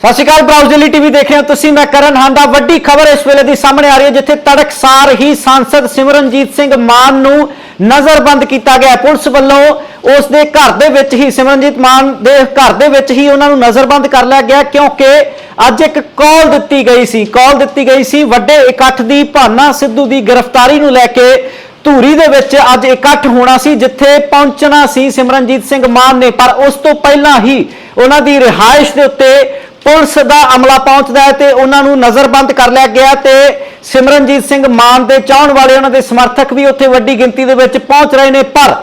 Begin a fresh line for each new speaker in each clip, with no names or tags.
ਸਤਿ ਸ਼੍ਰੀ ਅਕਾਲ browse daily TV ਦੇਖ ਰਹੇ ਹੋ ਤੁਸੀਂ, ਮੈਂ ਕਰਨ ਹਾਂਦਾ ਵੱਡੀ ਖਬਰ ਇਸ ਵੇਲੇ ਦੀ ਸਾਹਮਣੇ ਆ ਰਹੀ ਹੈ, ਜਿੱਥੇ ਤੜਕਸਾਰ ਹੀ ਸਾਂਸਦ ਸਿਮਰਨਜੀਤ ਸਿੰਘ ਮਾਨ ਨੂੰ ਨਜ਼ਰਬੰਦ ਕੀਤਾ ਗਿਆ ਪੁਲਿਸ ਵੱਲੋਂ ਉਸ ਦੇ ਘਰ ਦੇ ਵਿੱਚ ਹੀ, ਸਿਮਰਨਜੀਤ ਮਾਨ ਦੇ ਘਰ ਦੇ ਵਿੱਚ ਹੀ ਉਹਨਾਂ ਨੂੰ ਨਜ਼ਰਬੰਦ ਕਰ ਲਿਆ ਗਿਆ, ਕਿਉਂਕਿ ਅੱਜ ਇੱਕ ਕਾਲ ਦਿੱਤੀ ਗਈ ਸੀ। ਕਾਲ ਦਿੱਤੀ ਗਈ ਸੀ, ਵੱਡੇ ਇਕੱਠ ਦੀ ਭਾਨਾ ਸਿੱਧੂ ਦੀ ਗ੍ਰਿਫਤਾਰੀ ਨੂੰ ਲੈ ਕੇ। ਧੂਰੀ ਦੇ ਵਿੱਚ ਅੱਜ ਇਕੱਠ ਹੋਣਾ ਸੀ, ਜਿੱਥੇ ਪਹੁੰਚਣਾ ਸੀ ਸਿਮਰਨਜੀਤ ਸਿੰਘ ਮਾਨ ਨੇ, ਪਰ ਉਸ ਤੋਂ ਪਹਿਲਾਂ ਹੀ ਉਹਨਾਂ ਦੀ ਰਿਹਾਇਸ਼ ਦੇ ਉੱਤੇ ਪੁਲਿਸ ਦਾ ਅਮਲਾ ਪਹੁੰਚਦਾ ਹੈ ਤੇ ਉਹਨਾਂ ਨੂੰ ਨਜ਼ਰਬੰਦ ਕਰ ਲਿਆ ਗਿਆ ਤੇ ਸਿਮਰਨਜੀਤ ਸਿੰਘ ਮਾਨ ਦੇ ਚਾਹਣ ਵਾਲੇ ਉਹਨਾਂ ਦੇ ਸਮਰਥਕ ਵੀ ਉੱਥੇ ਵੱਡੀ ਗਿਣਤੀ ਦੇ ਵਿੱਚ ਪਹੁੰਚ ਰਹੇ ਨੇ, ਪਰ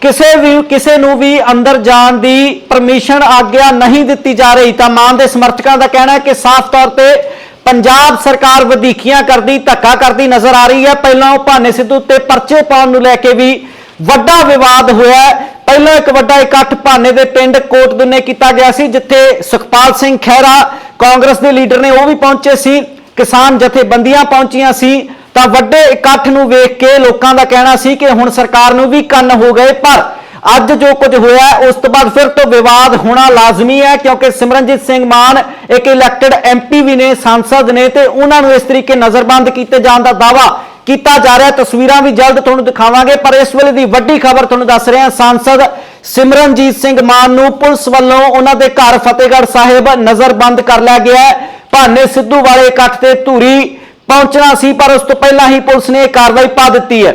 ਕਿਸੇ ਵੀ, ਕਿਸੇ ਨੂੰ ਵੀ ਅੰਦਰ ਜਾਣ ਦੀ ਪਰਮਿਸ਼ਨ ਆਗਿਆ ਨਹੀਂ ਦਿੱਤੀ ਜਾ ਰਹੀ। ਤਾਂ ਮਾਨ ਦੇ ਸਮਰਥਕਾਂ ਦਾ ਕਹਿਣਾ ਹੈ ਕਿ ਸਾਫ਼ ਤੌਰ ਤੇ ਪੰਜਾਬ ਸਰਕਾਰ ਵਧੀਕੀਆਂ ਕਰਦੀ, ਧੱਕਾ ਕਰਦੀ ਨਜ਼ਰ ਆ ਰਹੀ ਹੈ। ਪਹਿਲਾਂ ਉਹ ਭਾਨੇ ਸਿੱਧੂ ਤੇ ਪਰਚੇ ਪਾਉਣ ਨੂੰ ਲੈ ਕੇ ਵੀ ਵੱਡਾ ਵਿਵਾਦ ਹੋਇਆ ਪਹਿਲਾਂ ਇੱਕ ਵੱਡਾ ਇਕੱਠ ਭਾਨੇ ਦੇ ਪਿੰਡ ਕੋਟਦੁੰਨੇ ਕੀਤਾ ਗਿਆ ਸੀ, ਜਿੱਥੇ ਸੁਖਪਾਲ ਸਿੰਘ ਖਹਿਰਾ ਕਾਂਗਰਸ ਦੇ ਲੀਡਰ ਨੇ ਉਹ ਵੀ ਪਹੁੰਚੇ ਸੀ, ਕਿਸਾਨ ਜਥੇਬੰਦੀਆਂ ਪਹੁੰਚੀਆਂ ਸੀ। ਤਾਂ ਵੱਡੇ ਇਕੱਠ ਨੂੰ ਵੇਖ ਕੇ ਲੋਕਾਂ ਦਾ ਕਹਿਣਾ ਸੀ ਕਿ ਹੁਣ ਸਰਕਾਰ ਨੂੰ ਵੀ ਕੰਨ ਹੋ ਗਏ, ਪਰ ਅੱਜ ਜੋ ਕੁਝ ਹੋਇਆ ਉਸ ਤੋਂ ਬਾਅਦ ਫਿਰ ਤੋਂ ਵਿਵਾਦ ਹੋਣਾ ਲਾਜ਼ਮੀ ਹੈ, ਕਿਉਂਕਿ ਸਿਮਰਨਜੀਤ ਸਿੰਘ ਮਾਨ ਇੱਕ ਇਲੈਕਟਡ ਐਮਪੀ ਵੀ ਨੇ, ਸੰਸਦ ਨੇ ਤੇ ਉਹਨਾਂ ਨੂੰ ਇਸ ਤਰੀਕੇ ਨਜ਼ਰਬੰਦ ਕੀਤੇ ਜਾਣ ਦਾ ਦਾਵਾ ਕੀਤਾ ਜਾ ਰਿਹਾ ਤਸਵੀਰਾਂ ਵੀ ਜਲਦ ਤੁਹਾਨੂੰ ਦਿਖਾਵਾਂਗੇ, ਪਰ ਇਸ ਵੇਲੇ ਦੀ ਵੱਡੀ ਖਬਰ ਤੁਹਾਨੂੰ ਦੱਸ ਰਹੇ ਹਾਂ। ਸੰਸਦ ਸਿਮਰਨਜੀਤ ਸਿੰਘ ਮਾਨ ਨੂੰ ਪੁਲਿਸ ਵੱਲੋਂ ਉਹਨਾਂ ਦੇ ਘਰ ਫਤਿਹਗੜ੍ਹ ਸਾਹਿਬ ਨਜ਼ਰਬੰਦ ਕਰ ਲਿਆ ਗਿਆ ਹੈ। ਭਾਨੇ ਸਿੱਧੂ ਵਾਲੇ ਇਕੱਠ ਤੇ ਧੂਰੀ ਪਹੁੰਚਣਾ ਸੀ, ਪਰ ਉਸ ਤੋਂ ਪਹਿਲਾਂ ਹੀ ਪੁਲਿਸ ਨੇ ਇਹ ਕਾਰਵਾਈ ਪਾ ਦਿੱਤੀ ਹੈ।